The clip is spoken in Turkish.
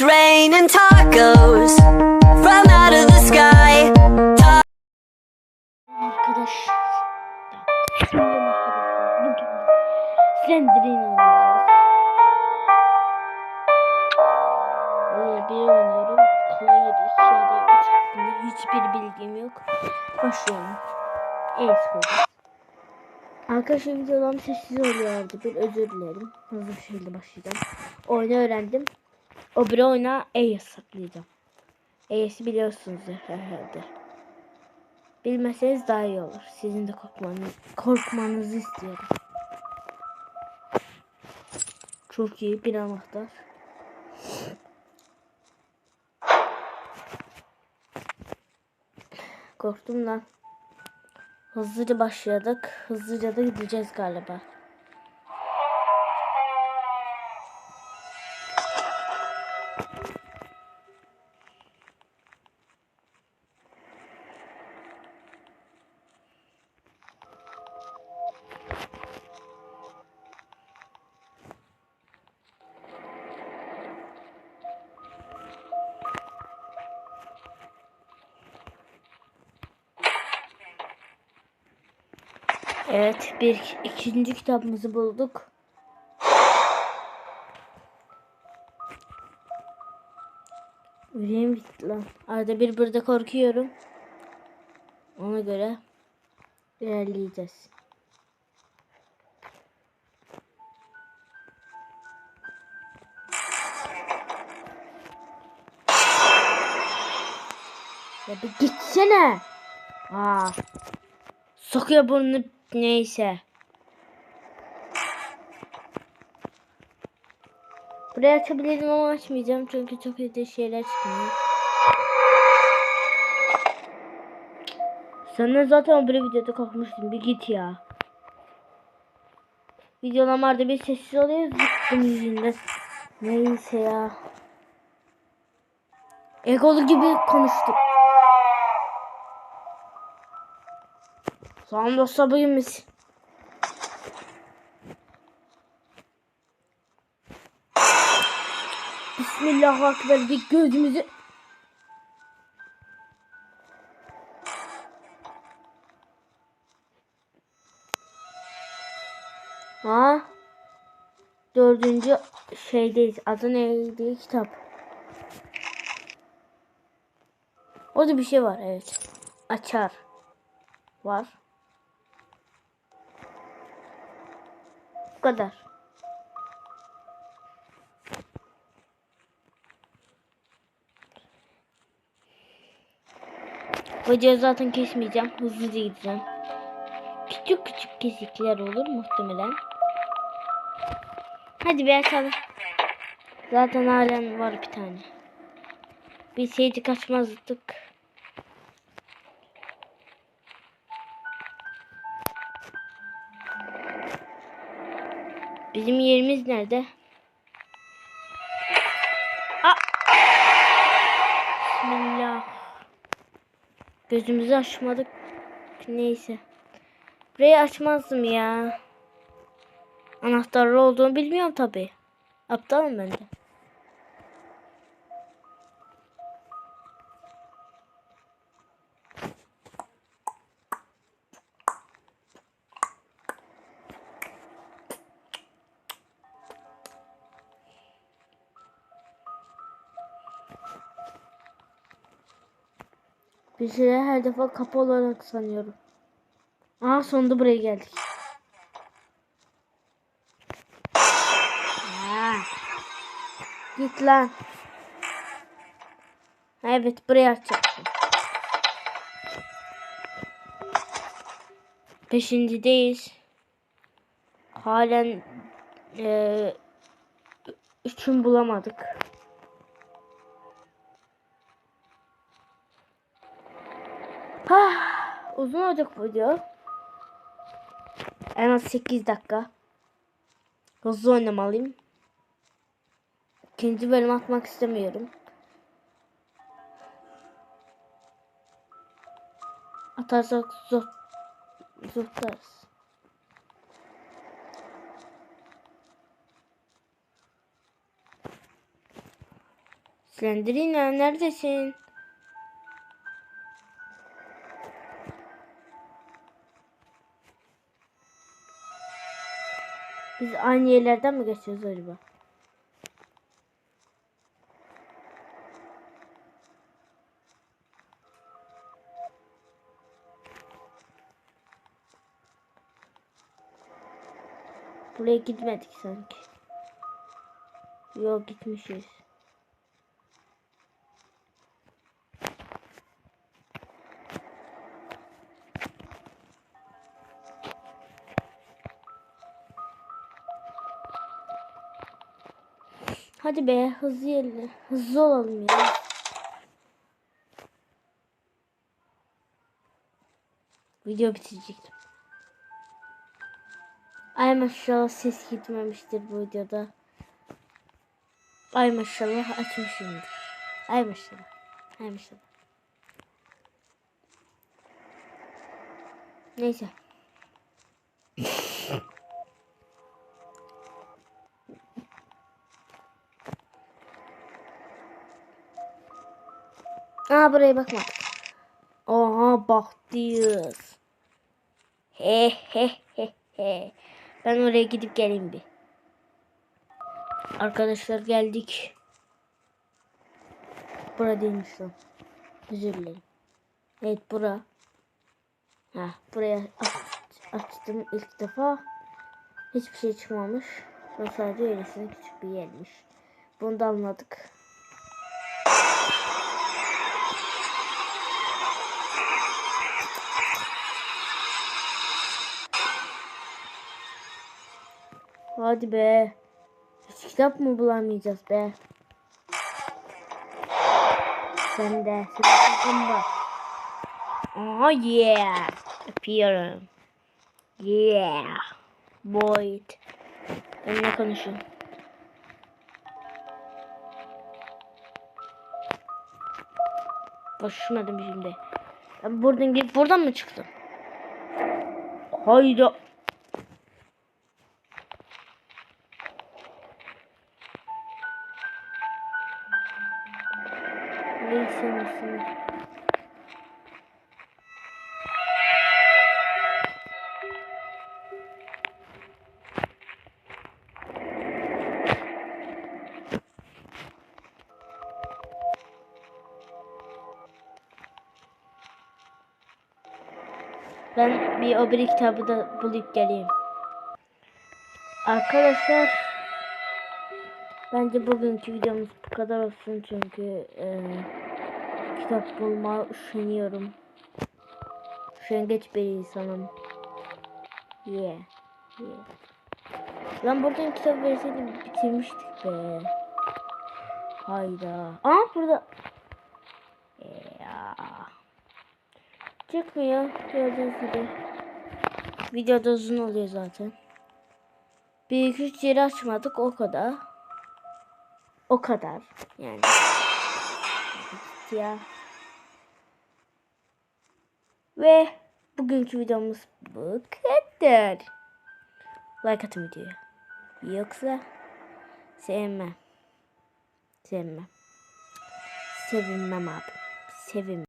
It's raining tacos from out of the sky. Arkadaş. Arkadaşlar. Bugün Slender'in oynayacağız. Ee, bir oynuyorum. Hayır, iki ya da üç hakkında hiçbir bilgim yok. Başlayalım. Evet koydum. Arkadaşlar videolarım sessiz oluyordu. Bir özür dilerim. Hızlı bir şekilde başlayacağım. Oyunu öğrendim. O bir oyuna E yasaklayacağım. E'si biliyorsunuz herhalde. Bilmeseniz daha iyi olur. Sizin de korkmanız, korkmanızı istiyorum. Çok iyi bir anahtar. Korktum lan. Hızlıca başladık. Hızlıca da gideceğiz galiba. Evet, bir ikinci kitabımızı bulduk. Yüreğim gitti lan. Arada bir burada korkuyorum. Ona göre ilerleyeceğiz. Ya bir gitsene. Aa. Sokuyor burnunu neyse. Burayı açabilirim ama açmayacağım çünkü çok kötü şeyler çıkıyor. Senden zaten bir videoda korkmuştum. Bir git ya. Videolarda bir sessiz oluyor zıttım yüzünden. Neyse ya. Egolu gibi konuştum. Tamam dostlar bugün biz. Bismillahirrahmanirrahim bir gözümüzü Ha? Dördüncü şeydeyiz. Adı neydi kitap? Orada bir şey var evet. Açar. Var. Kadar. Videoyu zaten kesmeyeceğim. Hızlıca gideceğim. Küçük küçük kesikler olur muhtemelen. Hadi bir açalım. Zaten halen var bir tane. Bir şeydi Bizim yerimiz nerede? Bismillah. Gözümüzü açmadık. Neyse. Burayı açmazdım ya. Anahtarlı olduğunu bilmiyorum tabi. Aptalım ben şeyler her defa kapı olarak sanıyorum. Aa sonunda buraya geldik. Aa, git lan. Evet buraya açacaksın. Peşindeyiz. Halen e, bulamadık. Ah, uzun olacak video. En az 8 dakika. Hızlı oynamalıyım. İkinci bölüm atmak istemiyorum. Atarsak zor zorlarız. Slenderina neredesin? Aynı yerlerden mi geçiyoruz acaba? Buraya gitmedik sanki. Yok gitmişiz. Hadi be hızlı yerle. Hızlı olalım ya. Video bitirecektim. Ay maşallah ses gitmemiştir bu videoda. Ay maşallah açmışımdır. Ay maşallah. Ay maşallah. Neyse. Aa buraya bakmadık. Oha baktıyız. He he he he. Ben oraya gidip geleyim bir. Arkadaşlar geldik. Bura değilmiş lan. Özür dilerim. Evet bura. Ha buraya aç- açtım ilk defa. Hiçbir şey çıkmamış. Bu sadece öylesine küçük bir yermiş. Bunu da anladık. Hadi be. Hiç kitap mı bulamayacağız be? Sen de. Sen de. Oh yeah. Yapıyorum. Yeah. Boyd. Benimle konuşun. Boşmadım şimdi. Ben buradan gidip buradan mı çıktım? Hayda. Nasıl? Ben bir o bir kitabı da bulup geleyim. Arkadaşlar bence bugünkü videomuz kadar olsun çünkü e, kitap bulma üşeniyorum. Üşengeç bir insanım. Yeah. yeah. Lan buradan kitap verseydim bitirmiştik be. Hayda. Aa burada. Ya. Çıkmıyor gördüğünüz gibi. Videoda uzun oluyor zaten. Bir iki üç yeri açmadık o kadar. O kadar yani. Ya. Ve bugünkü videomuz bu kadar. Like atın videoya. Yoksa sevmem. Sevmem. Sevinmem abi. Sevinmem.